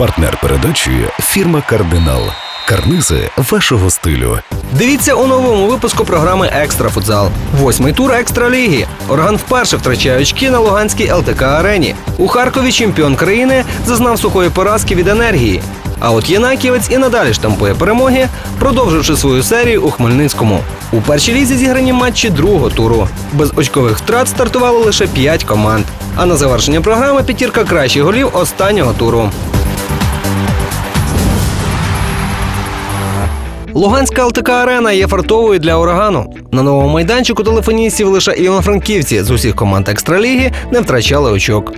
Партнер передачі фірма Кардинал. Карнизи вашого стилю. Дивіться у новому випуску програми Екстра футзал. Восьмий тур екстра ліги. Орган вперше втрачає очки на Луганській ЛТК арені. У Харкові чемпіон країни зазнав сухої поразки від енергії. А от Єнаківець і надалі штампує перемоги, продовживши свою серію у Хмельницькому. У першій лізі зіграні матчі другого туру. Без очкових втрат стартувало лише п'ять команд. А на завершення програми п'ятірка кращих голів останнього туру. Луганська ЛТК арена є фартовою для урагану. На новому майданчику телефоністів лише івано-франківці з усіх команд екстраліги не втрачали очок.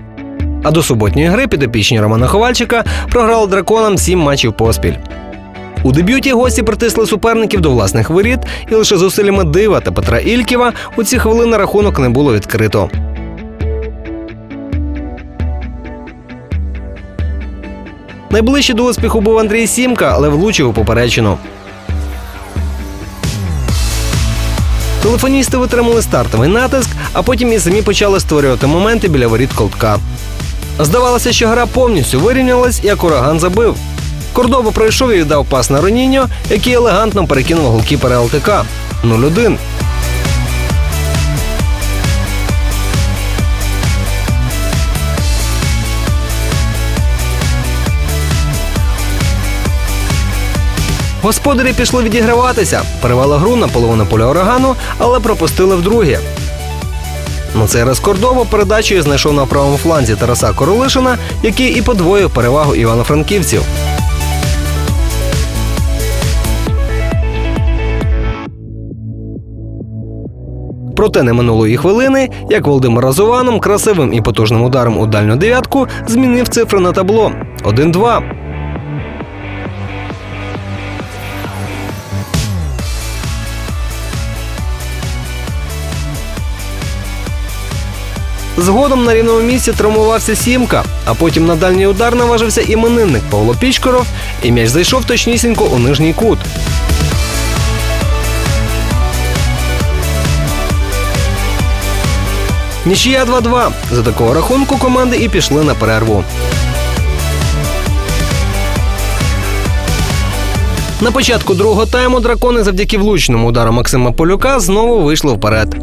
А до суботньої гри підопічні Романа Ховальчика програли драконам сім матчів поспіль. У дебюті гості притисли суперників до власних воріт, і лише зусиллями Дива та Петра Ільківа у ці хвилини рахунок не було відкрито. Найближче до успіху був Андрій Сімка, але влучив у поперечину. Телефоністи витримали стартовий натиск, а потім і самі почали створювати моменти біля воріт колтка. Здавалося, що гра повністю вирівнялась, як ураган забив. Кордоба пройшов і віддав пас на Роніньо, який елегантно перекинув голкіпера ЛТК 0-1. Господарі пішли відіграватися, перевели гру на половину поля урагану, але пропустили вдруге. На цей раз Кордово передачею знайшов на правому фланзі Тараса Королишина, який і подвоїв перевагу івано-франківців. Проте не минулої хвилини, як Володимир Разуваном красивим і потужним ударом у дальню дев'ятку змінив цифри на табло 1-2. Згодом на рівному місці травмувався Сімка, а потім на дальній удар наважився іменинник Павло Пічкоров, і м'яч зайшов точнісінько у нижній кут. Нічия 2-2. За такого рахунку команди і пішли на перерву. На початку другого тайму дракони завдяки влучному удару Максима Полюка знову вийшли вперед.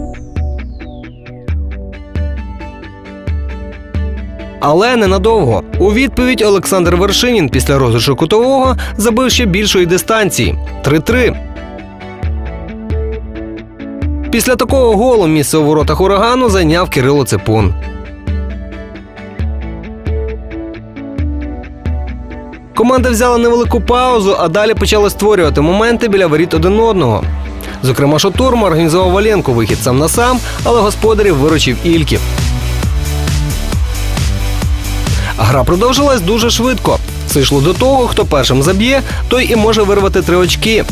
Але ненадовго. У відповідь Олександр Вершинін після розіграшу кутового забив ще більшої дистанції 3-3. Після такого голу місце у воротах урагану зайняв Кирило Ципун. Команда взяла невелику паузу, а далі почала створювати моменти біля воріт один одного. Зокрема, Шотурма організував Валенку вихід сам на сам, але господарів виручив Ільків. Гра продовжилась дуже швидко. Це йшло до того, хто першим заб'є, той і може вирвати три очки.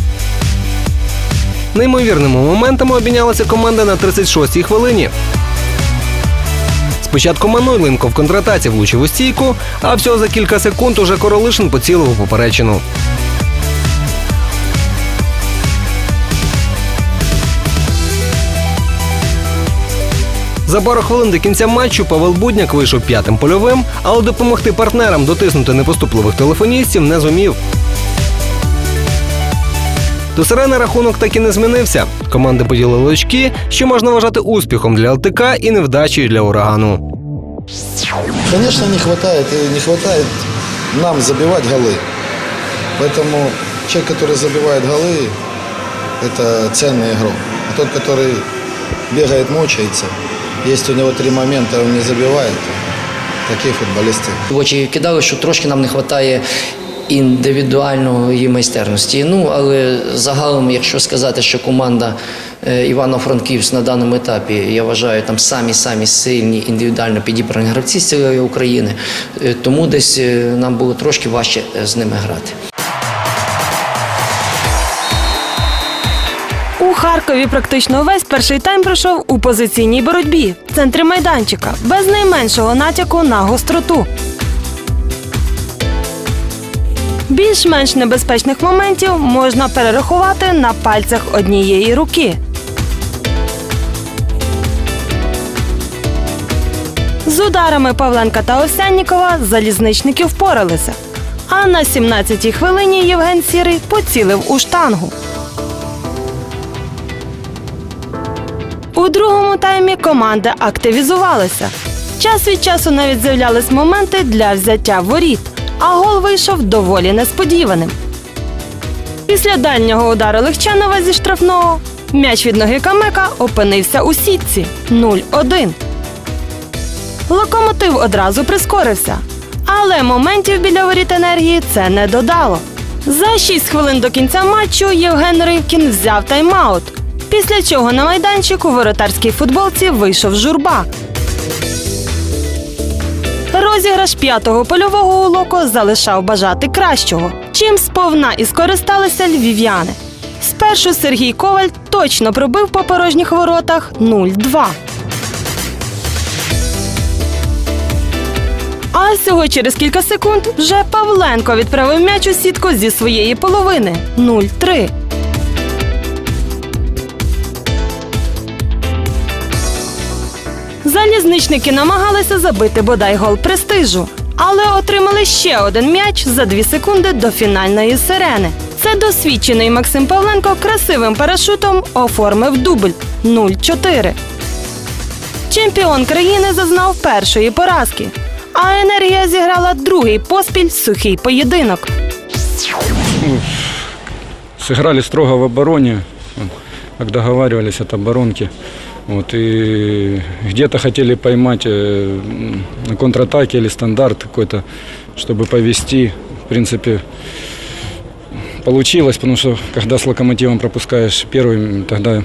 Неймовірними моментами обмінялася команда на 36-й хвилині. Спочатку Мануйленко в контратаці влучив у стійку, а всього за кілька секунд уже Королишин поцілив у поперечину. За пару хвилин до кінця матчу Павел Будняк вийшов п'ятим польовим, але допомогти партнерам дотиснути непоступливих телефоністів не зумів. До сирени рахунок так і не змінився. Команди поділили очки, що можна вважати успіхом для ЛТК і невдачею для урагану. Конечно, не хватает, и не хватает нам забивать голы. Поэтому человек, который забивает голы, это ценный игрок. А тот, который бегает, мучается, есть у него три момента, он не забивает, такие футболисты. В очі кидали, що трошки нам не вистачає індивідуальної майстерності. Ну, але загалом, якщо сказати, що команда е, Івано-Франківськ на даному етапі, я вважаю, там самі-самі сильні індивідуально підібрані гравці з цієї України, е, тому десь е, нам було трошки важче з ними грати. Харкові практично увесь перший тайм пройшов у позиційній боротьбі в центрі майданчика, без найменшого натяку на гостроту. Більш-менш небезпечних моментів можна перерахувати на пальцях однієї руки. З ударами Павленка та Овсяннікова залізничники впоралися. А на 17-й хвилині Євген Сірий поцілив у штангу. У другому таймі команда активізувалася. Час від часу навіть з'являлись моменти для взяття воріт, а гол вийшов доволі несподіваним. Після дальнього удару Легчанова зі штрафного м'яч від ноги Камека опинився у сітці 0-1. Локомотив одразу прискорився, але моментів біля воріт енергії це не додало. За 6 хвилин до кінця матчу Євген Ривкін взяв тайм-аут, після чого на майданчик у воротарській футболці вийшов журба. Розіграш п'ятого польового у Локо залишав бажати кращого, чим сповна і скористалися львів'яни. Спершу Сергій Коваль точно пробив по порожніх воротах 0-2. А всього через кілька секунд вже Павленко відправив м'яч у сітку зі своєї половини 0-3. Залізничники намагалися забити бодай гол престижу, але отримали ще один м'яч за дві секунди до фінальної сирени. Це досвідчений Максим Павленко красивим парашутом оформив дубль 0-4. Чемпіон країни зазнав першої поразки, а енергія зіграла другий поспіль сухий поєдинок. сыграли строго в обороне, как договаривались от оборонки. Вот, и где-то хотели поймать э, контратаке или стандарт какой-то, чтобы повести. В принципе, получилось, потому что когда с локомотивом пропускаешь первым, тогда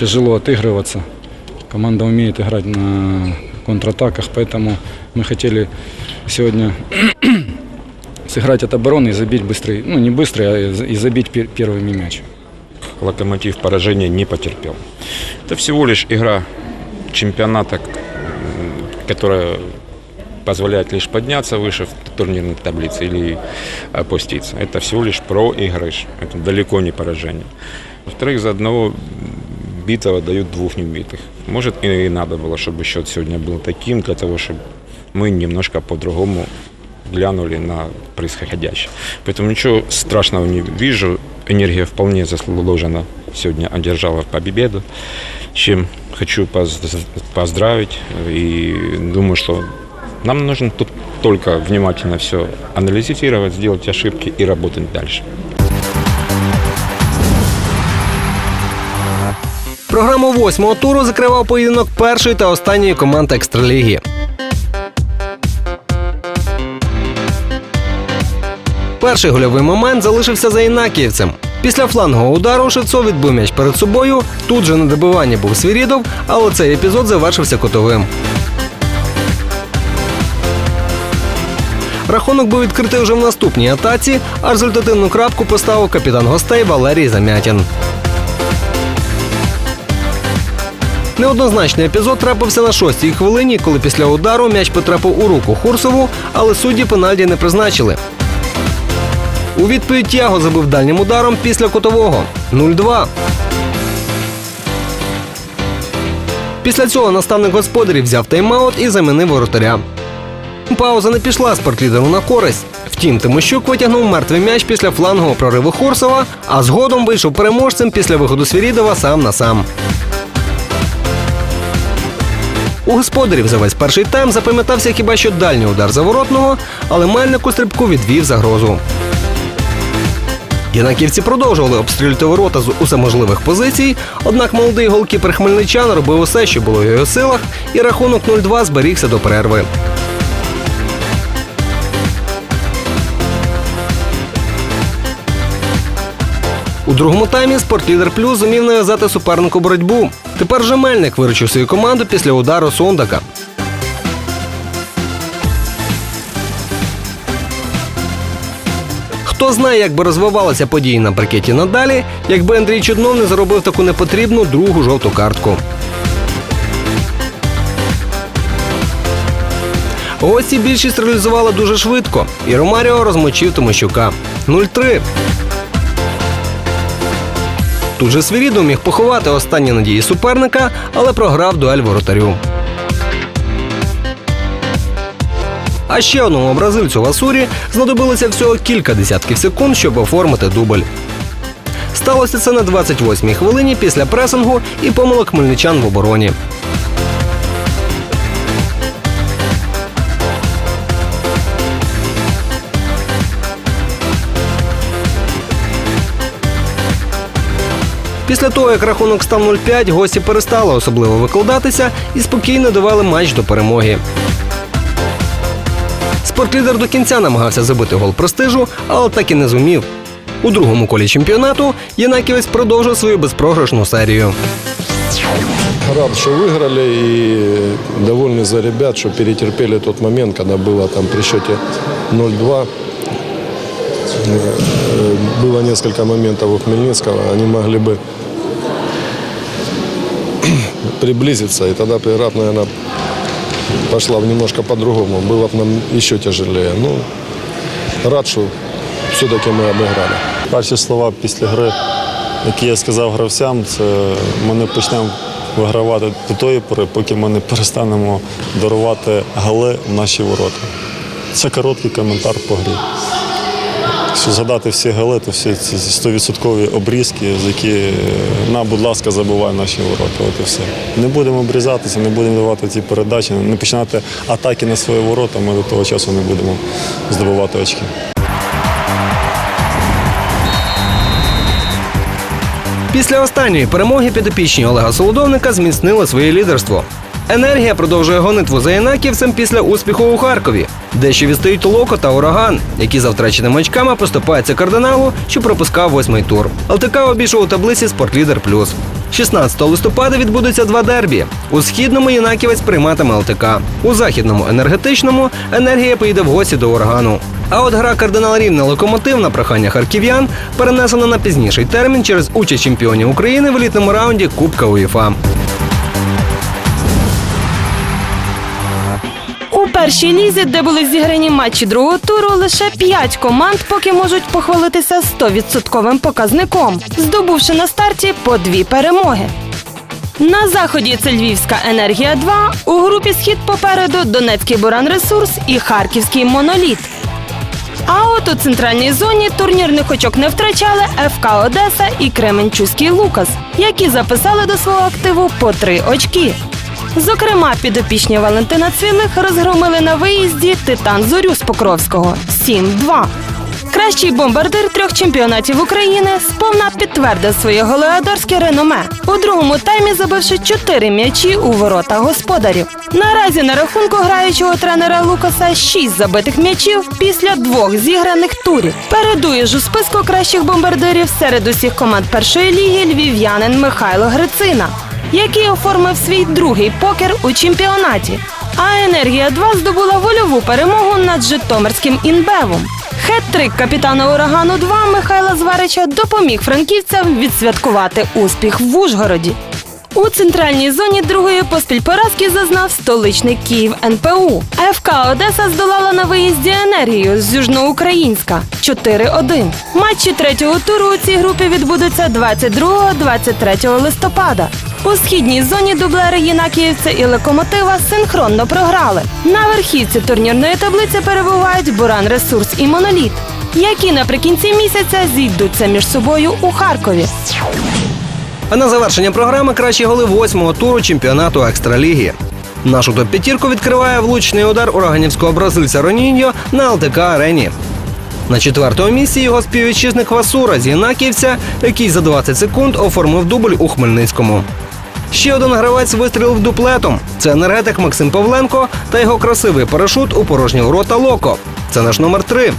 тяжело отыгрываться. Команда умеет играть на контратаках, поэтому мы хотели сегодня сыграть от обороны и забить быстрый, ну не быстрый, а и за- и забить пер- первыми мяч. Локомотив поражения не потерпел. Это всего лишь игра чемпионата, которая позволяет лишь подняться выше в турнирной таблице или опуститься. Это всего лишь проигрыш. Это далеко не поражение. Во-вторых, за одного битого дают двух неубитых. Может, и надо было, чтобы счет сегодня был таким, для того, чтобы мы немножко по-другому глянули на происходящее. Поэтому ничего страшного не вижу. Энергия вполне заслуженно сегодня одержала победу, чем хочу поз- поздравить. И думаю, что нам нужно тут только внимательно все анализировать, сделать ошибки и работать дальше. Програму восьмого туру закривав поєдинок першої та останньої команд екстраліги. Перший гольовий момент залишився за інакіївцем. Після флангового удару Шевцов відбив м'яч перед собою. Тут же на добиванні був Свірідов, але цей епізод завершився котовим. Рахунок був відкритий вже в наступній атаці, а результативну крапку поставив капітан гостей Валерій Замятін. Неоднозначний епізод трапився на шостій хвилині, коли після удару м'яч потрапив у руку Хурсову, але судді пенальті не призначили. У відповідь Тяго забив дальнім ударом після кутового 0-2. Після цього наставник господарів взяв тайм-аут і замінив воротаря. Пауза не пішла спортлідеру на користь. Втім, Тимощук витягнув мертвий м'яч після флангового прориву Хурсова, а згодом вийшов переможцем після виходу Свірідова сам на сам. У господарів за весь перший тайм запам'ятався хіба що дальній удар заворотного, але мельник у стрибку відвів загрозу. Янаківці продовжували обстрілювати ворота з усеможливих позицій, однак молодий голкіпер хмельничан робив усе, що було в його силах, і рахунок 0-2 зберігся до перерви. У другому таймі спортлідер плюс зумів нав'язати супернику боротьбу. Тепер же Мельник виручив свою команду після удару Сондака. Хто знає, як би розвивалися події на паркеті надалі, якби Андрій Чуднов не заробив таку непотрібну другу жовту картку. Гості більшість реалізували дуже швидко, і Ромаріо розмочив Тимощука. 0-3. Тут же Свірідов міг поховати останні надії суперника, але програв дуель воротарю. А ще одному бразильцю Васурі знадобилося всього кілька десятків секунд, щоб оформити дубль. Сталося це на 28-й хвилині після пресингу і помилок хмельничан в обороні. Після того, як рахунок став 0-5, гості перестали особливо викладатися і спокійно довели матч до перемоги. Спортлідер до кінця намагався забити гол престижу, але так і не зумів. У другому колі чемпіонату Єнаківець продовжив свою безпрограшну серію. Рад, что выиграли и довольны за ребят, что перетерпели тот момент, когда было там при счете 0-2. Э, Было несколько моментов у Хмельницкого, они могли бы приблизиться, и тогда бы игра, наверное, пошла бы немножко по-другому. Было бы нам еще тяжелее. Ну, рад, что все-таки мы обыграли. Перші слова після гри, які я сказав гравцям, це ми не почнемо вигравати до тої пори, поки ми не перестанемо дарувати гали в наші ворота. Це короткий коментар по грі. Якщо згадати всі гали, то всі ці 100% обрізки, з які е, на, будь ласка, забивай наші ворота. От і все. Не будемо обрізатися, не будемо давати ці передачі, не починати атаки на свої ворота, ми до того часу не будемо здобувати очки. Після останньої перемоги підопічні Олега Солодовника зміцнили своє лідерство. Енергія продовжує гонитву за Янаківцем після успіху у Харкові, де ще відстають Локо та Ураган, які за втраченими очками поступаються кардиналу, що пропускав восьмий тур. ЛТК обійшов у таблиці Спортлідер Плюс. 16 листопада відбудуться два дербі. У східному Янаківець прийматиме ЛТК. У західному енергетичному енергія поїде в гості до Ургану. А от гра кардинал Рівне локомотив на прохання харків'ян перенесена на пізніший термін через участь чемпіонів України в елітному раунді Кубка УЄФА. Першій лізі, де були зіграні матчі другого туру, лише п'ять команд поки можуть похвалитися 100% показником, здобувши на старті по дві перемоги. На заході це Львівська енергія 2 у групі Схід попереду Донецький Буран Ресурс і Харківський Моноліт. А от у центральній зоні турнірних очок не втрачали ФК Одеса і Кременчуський Лукас, які записали до свого активу по три очки. Зокрема, підопічні Валентина Цвілих розгромили на виїзді Титан Зорю з Покровського 7-2. Кращий бомбардир трьох чемпіонатів України сповна підтвердив своє голеадорське реноме. У другому таймі забивши чотири м'ячі у ворота господарів. Наразі на рахунку граючого тренера Лукаса шість забитих м'ячів після двох зіграних турів. Передує ж у списку кращих бомбардирів серед усіх команд першої ліги львів'янин Михайло Грицина, який оформив свій другий покер у чемпіонаті. А енергія 2 здобула вольову перемогу над Житомирським інбевом. Хет-трик капітана урагану 2 Михайла Зварича допоміг франківцям відсвяткувати успіх в Ужгороді. У центральній зоні другої поспіль поразки зазнав столичний Київ НПУ. ФК Одеса здолала на виїзді енергію з Южноукраїнська 4-1. Матчі третього туру у цій групі відбудуться 22-23 листопада. У східній зоні дублери Єнакіївця і Локомотива синхронно програли. На верхівці турнірної таблиці перебувають Буран Ресурс і Моноліт, які наприкінці місяця зійдуться між собою у Харкові. А на завершення програми кращі голи восьмого туру чемпіонату Екстраліги. Нашу топ-п'ятірку відкриває влучний удар ураганівського бразильця Роніньо на ЛТК арені. На четвертому місці його співвітчизник Васура з Єнаківця, який за 20 секунд оформив дубль у Хмельницькому. Ще один гравець вистрілив дуплетом. Це енергетик Максим Павленко та його красивий парашут у порожні ворота Локо. Це наш номер три.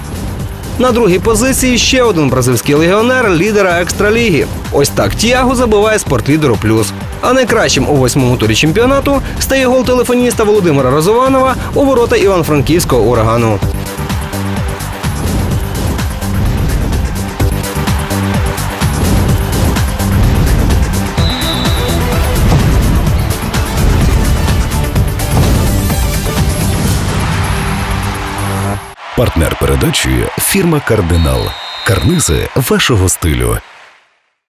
На другій позиції ще один бразильський легіонер лідера екстраліги. Ось так Тіаго забиває спортлідеру плюс. А найкращим у восьмому турі чемпіонату стає гол телефоніста Володимира Розованова у ворота Іван-Франківського урагану. Партнер передачі фірма Кардинал. Карнизи вашого стилю.